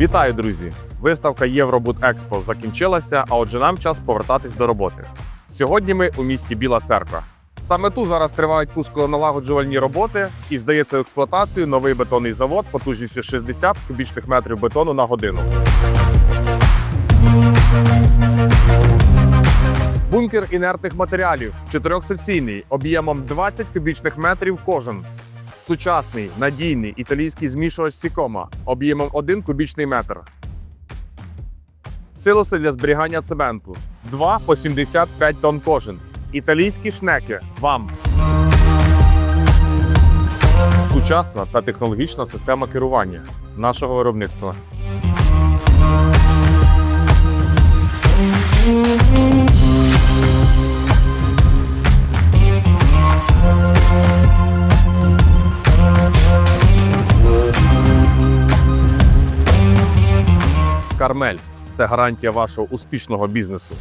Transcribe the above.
Вітаю, друзі! Виставка Євробут Експо закінчилася, а отже, нам час повертатись до роботи. Сьогодні ми у місті Біла Церква. Саме тут зараз тривають пусконалагоджувальні роботи і здається в експлуатацію новий бетонний завод потужністю 60 кубічних метрів бетону на годину. Бункер інертних матеріалів чотирьохсекційний об'ємом 20 кубічних метрів кожен. Сучасний надійний італійський змішувач Сікома об'ємом 1 кубічний метр. Силоси для зберігання цементу 2 по 75 тонн кожен. Італійські шнеки вам. Сучасна та технологічна система керування нашого виробництва. Кармель це гарантія вашого успішного бізнесу.